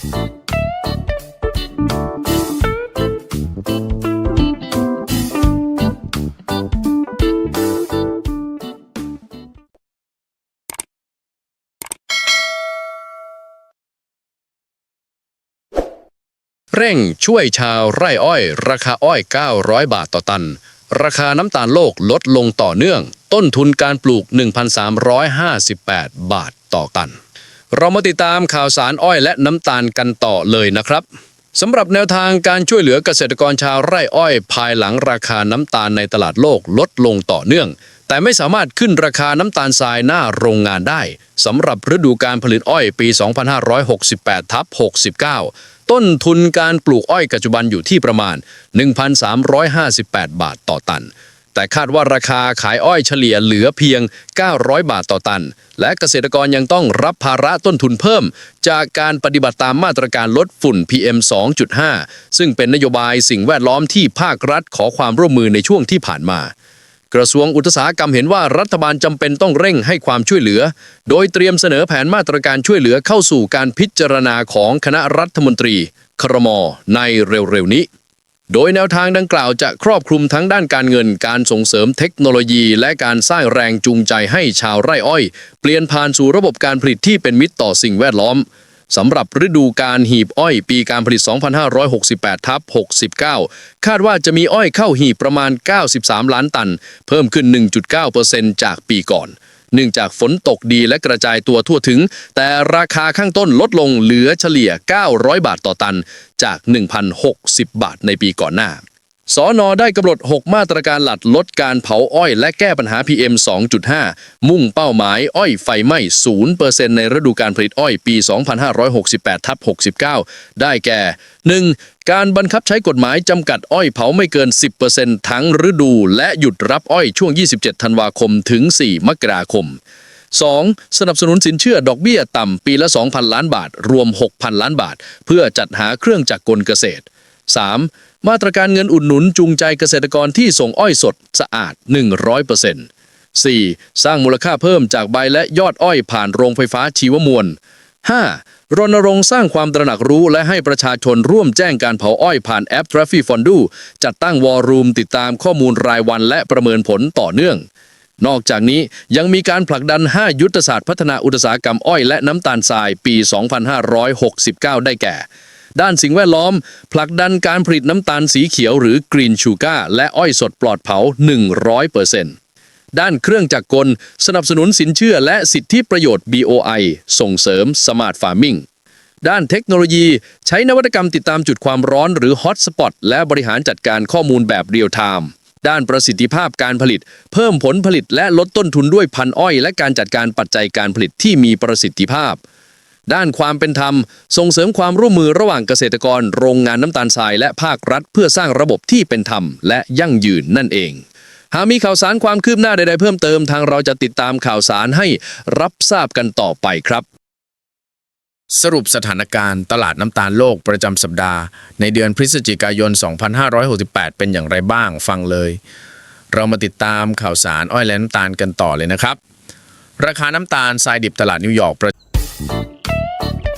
เร่งช่วยชาวไร่อ้อย ราคาอ้อย 900 บาทต่อตัน ราคาน้ำตาลโลกลดลงต่อเนื่อง ต้นทุนการปลูก 1,358 บาทต่อตัน เรามาติดตามข่าวสารอ้อยและน้ำตาลกันต่อเลยนะครับสำหรับแนวทางการช่วยเหลือเกษตรกรชาวไร่อ้อย ภายหลังราคาน้ำตาลในตลาดโลกลดลงต่อเนื่อง แต่ไม่สามารถขึ้นราคาน้ำตาลทรายหน้าโรงงานได้สำหรับฤดูการผลิตอ้อยปี 2568ทับ69 ต้นทุนการปลูกอ้อยปัจจุบันอยู่ที่ประมาณ 1,358 บาทต่อตัน แต่คาดว่าราคาขายอ้อยเฉลี่ยเหลือเพียง 900 บาทต่อตัน และเกษตรกรยังต้องรับภาระต้นทุนเพิ่ม จากการปฏิบัติตามมาตรการลดฝุ่น PM 2.5 ซึ่งเป็นนโยบายสิ่งแวดล้อมที่ภาครัฐขอความร่วมมือในช่วงที่ผ่านมากระทรวงอุตสาหกรรมเห็นว่ารัฐบาลจำเป็นต้องเร่งให้ความช่วยเหลือ โดยเตรียมเสนอแผนมาตรการช่วยเหลือเข้าสู่การพิจารณาของคณะรัฐมนตรี ครม ในเร็วๆนี้ โดยแนวทางดังกล่าวจะครอบคลุมทั้งด้านการเงิน การส่งเสริมเทคโนโลยี และการสร้างแรงจูงใจให้ชาวไร่อ้อย เปลี่ยนผ่านสู่ระบบการผลิตที่เป็นมิตรต่อสิ่งแวดล้อมสำหรับฤดูการหีบอ้อยปีการผลิต 2568 ทับ 69 คาดว่าจะมีอ้อยเข้าหีบประมาณ 93 ล้านตัน เพิ่มขึ้น 1.9%จากปีก่อน เนื่องจากฝนตกดีและกระจายตัวทั่วถึง แต่ราคาข้างต้นลดลงเหลือเฉลี่ย 900 บาทต่อตัน จาก 1,060 บาทในปีก่อนหน้า สอนอได้กำหนด 6 มาตรการหลัดลดการเผาอ้อย และแก้ปัญหา PM 2.5 มุ่งเป้าหมายอ้อยไฟไหม้0%ในฤดูการผลิตอ้อยปี 2568ทับ69 ได้แก่ 1. การบังคับใช้กฎหมายจำกัดอ้อยเผาไม่เกิน 10%ทั้งฤดู และหยุดรับอ้อยช่วง 27 ธันวาคมถึง 4 มกราคม 2. สนับสนุนสินเชื่อดอกเบี้ยต่ำปีละ 2,000 ล้านบาท รวม 6,000 ล้านบาท เพื่อจัดหาเครื่องจักรกลเกษตร 3. มาตรการเงินอุดหนุนจูงใจเกษตรกรที่ส่งอ้อยสดสะอาด 100% 4. สร้างมูลค่าเพิ่มจากใบและยอดอ้อยผ่านโรงไฟฟ้าชีวมวล 5. รณรงค์สร้างความตระหนักรู้และให้ประชาชนร่วมแจ้งการเผาอ้อยผ่านแอป t r a f f i f o n d u จัดตั้งวอลลุ่มติดตามข้อมูลรายวันและประเมินผลต่อเนื่อง นอกจากนี้ยังมีการผลักดัน 5 ยุทธศาสตร์พัฒนาอุตสาหกรรมอ้อยและน้ำตาลทรายปี 2569 ได้แก่ ด้านสิ่งแวดล้อม ผลักดันการผลิตน้ำตาลสีเขียวหรือ Green Sugar และอ้อยสดปลอดเผา 100%ด้านเครื่องจักรกล สนับสนุนสินเชื่อและสิทธิประโยชน์ BOI ส่งเสริม Smart Farming ด้านเทคโนโลยี ใช้นวัตกรรมติดตามจุดความร้อนหรือ Hotspot และบริหารจัดการข้อมูลแบบเรียลไทม์ด้านประสิทธิภาพการผลิต เพิ่มผลผลิตและลดต้นทุนด้วยพันอ้อย และการจัดการปัจจัยการผลิตที่มีประสิทธิภาพ ด้านความเป็นธรรม ส่งเสริมความร่วมมือระหว่างเกษตรกร โรงงานน้ำตาลทรายและภาครัฐ เพื่อสร้างระบบที่เป็นธรรมและยั่งยืนนั่นเอง หากมีข่าวสารความคืบหน้าใดๆเพิ่มเติมทางเราจะติดตามข่าวสารให้รับทราบกันต่อไปครับ สรุปสถานการณ์ตลาดน้ำตาลโลกประจำสัปดาห์ ในเดือนพฤศจิกายน 2568 เป็นอย่างไรบ้างฟังเลย เรามาติดตามข่าวสารอ้อยและน้ำตาลกันต่อเลยนะครับ ราคาน้ำตาลทรายดิบตลาดนิวยอร์กประ Thank you.